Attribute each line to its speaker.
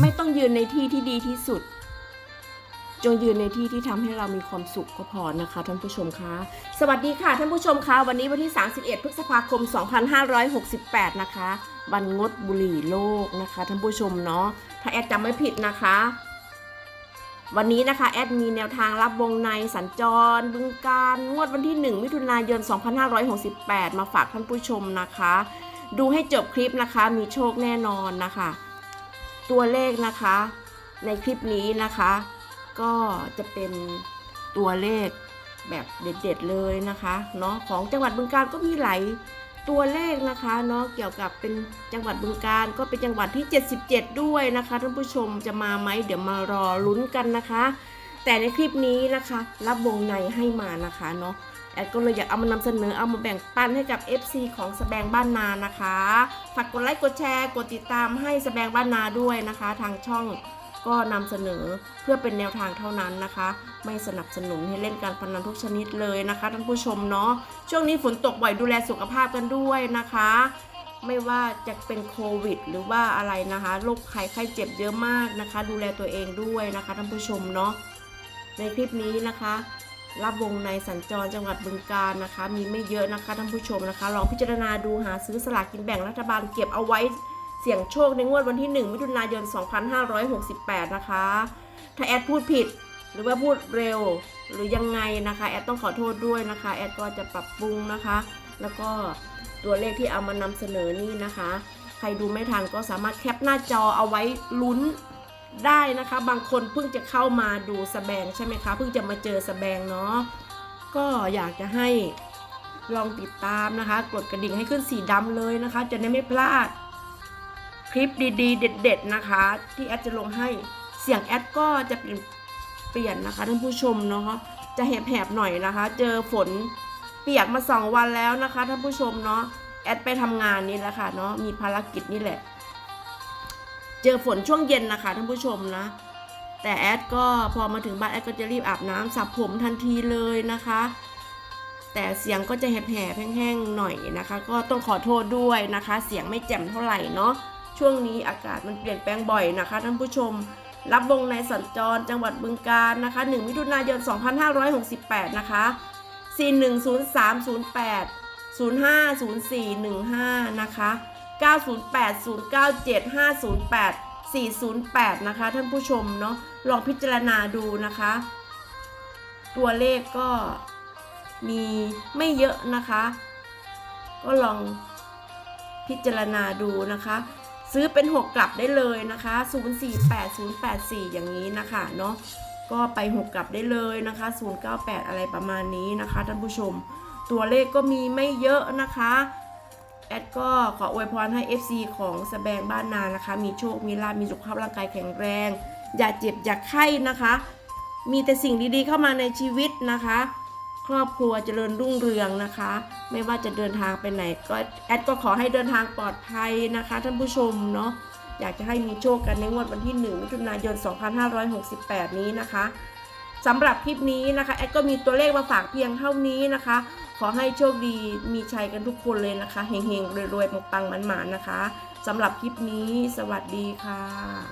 Speaker 1: ไม่ต้องยืนในที่ที่ดีที่สุด จงยืนในที่ที่ทำให้เรามีความสุขก็พอนะคะท่านผู้ชมคะสวัสดีค่ะท่านผู้ชมคะวันนี้วันที่ 31 พฤษภาคม 2568 นะคะวันงดบุหรี่โลกนะคะท่านผู้ชมเนาะถ้าแอดจำไม่ผิดนะคะ วันนี้นะคะแอดมีแนวทางรับวงในสัญจร บึงการงวดวันที่ 1 มิถุนายน 2568 มาฝากท่านผู้ชมนะคะ ดูให้จบคลิปนะคะมีโชคแน่นอนนะคะ ตัวเลขนะคะ ในคลิปนี้นะคะ ก็จะเป็นตัวเลขแบบเด็ดๆเลยนะคะเนาะของจังหวัดบึงการก็มีหลายตัวเลขนะคะเนาะเกี่ยวกับเป็นจังหวัดบึงการก็เป็นจังหวัดที่ 77 ด้วยนะคะท่านผู้ชมจะมาไหมเดี๋ยวมารอลุ้นกันนะคะ แต่ในคลิปนี้นะคะ รับวงในให้มานะคะเนาะ แอดก็เลยอยากเอามานำเสนอเอามาแบ่งปันให้กับ FC ของสแบงบ้านนานะคะ ฝากกดไลค์กดแชร์กดติดตามให้สแบงบ้านนาด้วยนะคะ ทางช่องก็นำเสนอเพื่อเป็นแนวทางเท่านั้นนะคะ ไม่สนับสนุนให้เล่นการพนันทุกชนิดเลยนะคะท่านผู้ชมเนาะช่วงนี้ฝนตกบ่อยดูแลสุขภาพกันด้วยนะคะ ไม่ว่าจะเป็นโควิด หรือว่าอะไรนะคะโรคไข้ไข้เจ็บเยอะมากนะคะ ดูแลตัวเองด้วยนะคะท่านผู้ชมเนาะในคลิปนี้นะคะ รับวงในสัญจรจังหวัดบึงกาฬนะคะ มีไม่เยอะนะคะท่านผู้ชมนะคะลองพิจารณาดูหาซื้อสลากกินแบ่งรัฐบาลเก็บเอาไว้เสี่ยงโชคในงวดวันที่ 1 มิถุนายน 2568 นะคะ ถ้าแอดพูดผิดหรือว่าพูดเร็วหรือยังไงนะคะ แอดต้องขอโทษด้วยนะคะ แอดก็จะปรับปรุงนะคะ แล้วก็ตัวเลขที่เอามานำเสนอนี่นะคะ ใครดูไม่ทันก็สามารถแคปหน้าจอเอาไว้ลุ้น ได้นะคะ บางคนเพิ่งจะเข้ามาดูสแบงใช่ไหมคะ เพิ่งจะมาเจอสแบงเนาะ ก็อยากจะให้ลองติดตามนะคะ กดกระดิ่งให้ขึ้นสีดำเลยนะคะ จะได้ไม่พลาดคลิปดีๆ เด็ด ๆ นะคะ ที่แอดจะลงให้เสียงแอดก็จะเปลี่ยนเปลี่ยนนะคะท่านผู้ชมเนาะจะแหบๆหน่อยนะคะ เจอฝนเปียกมาสองวันแล้วนะคะท่านผู้ชมเนาะแอดไปทำงานนี่แหละค่ะเนาะมีภารกิจนี่แหละ เจอฝนช่วงเย็นนะคะท่านผู้ชมนะ แต่แอดก็พอมาถึงบ้านแอดก็จะรีบอาบน้ำสระผมทันทีเลยนะคะ แต่เสียงก็จะแหบๆแห้งๆหน่อยนะคะ ก็ต้องขอโทษด้วยนะคะ เสียงไม่แจ่มเท่าไหร่เนาะช่วงนี้อากาศมันเปลี่ยนแปลงบ่อยนะคะท่านผู้ชมรับวงในสัญจรจังหวัดบึงกาฬนะคะ 1 มิถุนายน 2568 นะคะ 410308 050415 นะคะ 908097508 408 นะคะ ท่านผู้ชมเนาะลองพิจารณาดูนะคะ ตัวเลขก็มีไม่เยอะนะคะ ก็ลองพิจารณาดูนะคะ ซื้อเป็น 6 กลับได้เลยนะคะ 048084 อย่างนี้นะคะเนาะก็ไป 6 กลับได้เลยนะคะ 098 อะไรประมาณนี้นะคะท่านผู้ชม ตัวเลขก็มีไม่เยอะนะคะ ก็ขออวยพรให้ FC ของสแบงบ้านนานะคะ มีโชค มีลาภมีสุขภาพร่างกายแข็งแรง อย่าเจ็บ อย่าไข้นะคะ มีแต่สิ่งดีๆเข้ามาในชีวิตนะคะ ครอบครัวเจริญรุ่งเรืองนะคะ ไม่ว่าจะเดินทางไปไหน ก็แอดก็ขอให้เดินทางปลอดภัยนะคะ ท่านผู้ชมเนาะอยากจะให้มีโชคกันในงวดวันที่ 1 มิถุนายน 2568 นี้นะคะสำหรับคลิปนี้นะคะแอดก็มีตัวเลขมาฝากเพียงเท่านี้นะคะ ขอให้โชคดีมีชัยกันทุกคนเลยนะคะเฮงๆรวยๆปังๆมันๆนะคะสำหรับคลิปนี้สวัสดีค่ะ